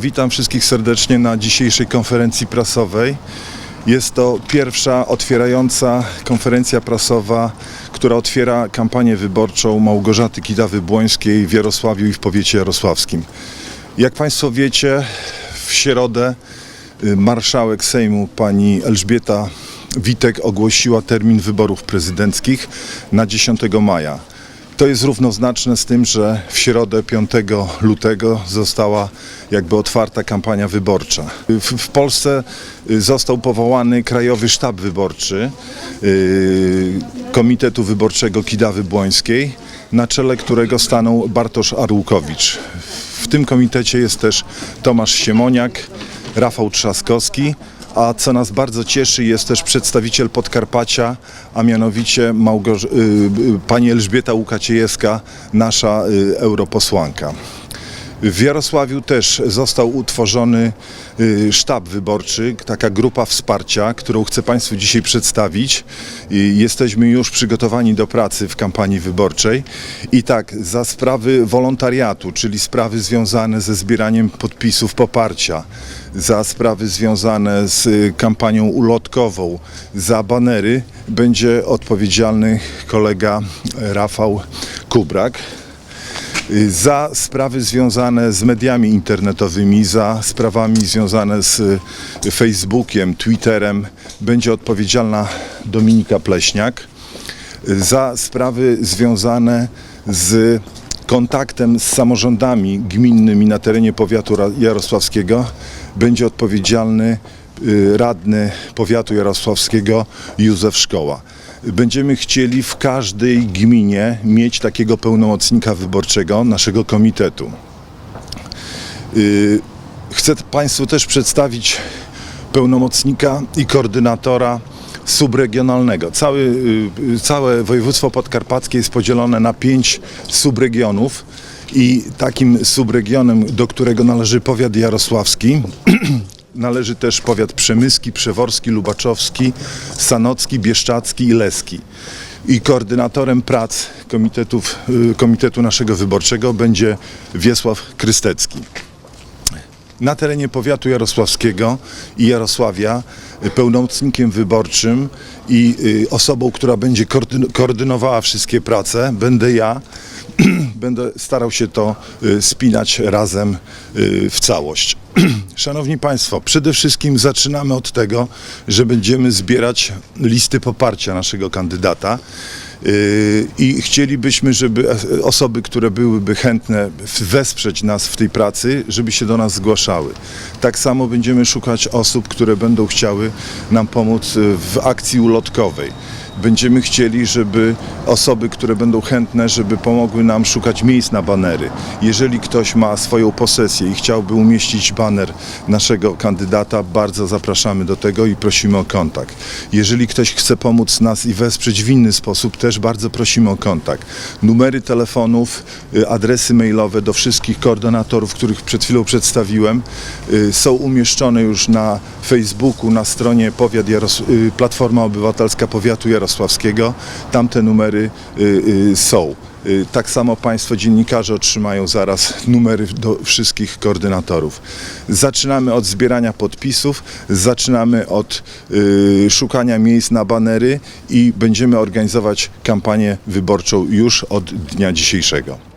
Witam wszystkich serdecznie na dzisiejszej konferencji prasowej. Jest to pierwsza otwierająca konferencja prasowa, która otwiera kampanię wyborczą Małgorzaty Kidawy-Błońskiej w Jarosławiu i w powiecie jarosławskim. Jak Państwo wiecie, w środę y, marszałek Sejmu pani Elżbieta Witek ogłosiła termin wyborów prezydenckich na 10 maja. To jest równoznaczne z tym, że w środę 5 lutego została jakby otwarta kampania wyborcza. W, w Polsce y, został powołany Krajowy Sztab Wyborczy y, Komitetu Wyborczego Kidawy Błońskiej, na czele którego stanął Bartosz Arłukowicz. W tym komitecie jest też Tomasz Siemoniak, Rafał Trzaskowski, a co nas bardzo cieszy, jest też przedstawiciel Podkarpacia, a mianowicie Małgorz- y, y, pani Elżbieta Łukaciejewska, nasza y, europosłanka. W Jarosławiu też został utworzony y, sztab wyborczy, taka grupa wsparcia, którą chcę Państwu dzisiaj przedstawić. Jesteśmy już przygotowani do pracy w kampanii wyborczej. I tak, za sprawy wolontariatu, czyli sprawy związane ze zbieraniem podpisów poparcia, za sprawy związane z y, kampanią ulotkową, za banery będzie odpowiedzialny kolega Rafał Kubrak za sprawy związane z mediami internetowymi, za sprawami związane z y, Facebookiem, Twitterem będzie odpowiedzialna Dominika Pleśniak. Za sprawy związane z kontaktem z samorządami gminnymi na terenie powiatu jarosławskiego będzie odpowiedzialny y, radny powiatu jarosławskiego Józef Szkoła. Będziemy chcieli w każdej gminie mieć takiego pełnomocnika wyborczego naszego komitetu. Y, Chcę Państwu też przedstawić pełnomocnika i koordynatora subregionalnego. Cały, y, y, całe województwo podkarpackie jest podzielone na pięć subregionów i takim subregionem, do którego należy powiat jarosławski, należy też powiat przemyski, przeworski, lubaczowski, sanocki, bieszczacki i leski. I koordynatorem prac komitetów, y, komitetu naszego wyborczego będzie Wiesław Krystecki na terenie powiatu jarosławskiego i Jarosławia y, pełnomocnikiem wyborczym i y, osobą, która będzie koordyn- koordynowała wszystkie prace, będę ja. Będę starał się to y, spinać razem y, w całość. Szanowni Państwo, przede wszystkim zaczynamy od tego, że będziemy zbierać listy poparcia naszego kandydata. Yy, I chcielibyśmy, żeby osoby, które byłyby chętne wesprzeć nas w tej pracy, żeby się do nas zgłaszały. Tak samo będziemy szukać osób, które będą chciały nam pomóc y, w akcji ulotkowej. Będziemy chcieli, żeby osoby, które będą chętne, żeby pomogły nam szukać miejsc na banery. Jeżeli ktoś ma swoją posesję i chciałby umieścić baner naszego kandydata, bardzo zapraszamy do tego i prosimy o kontakt. Jeżeli ktoś chce pomóc nas i wesprzeć w inny sposób, też bardzo prosimy o kontakt. Numery telefonów, y, adresy mailowe do wszystkich koordynatorów, których przed chwilą przedstawiłem, y, są umieszczone już na Facebooku, na stronie Powiat Jaros- y, Platforma Obywatelska Powiatu Jarosławskiego. Tam te numery są. Y, Tak samo Państwo dziennikarze otrzymają zaraz numery do wszystkich koordynatorów. Zaczynamy od zbierania podpisów, zaczynamy od y, szukania miejsc na banery i będziemy organizować kampanię wyborczą już od dnia dzisiejszego.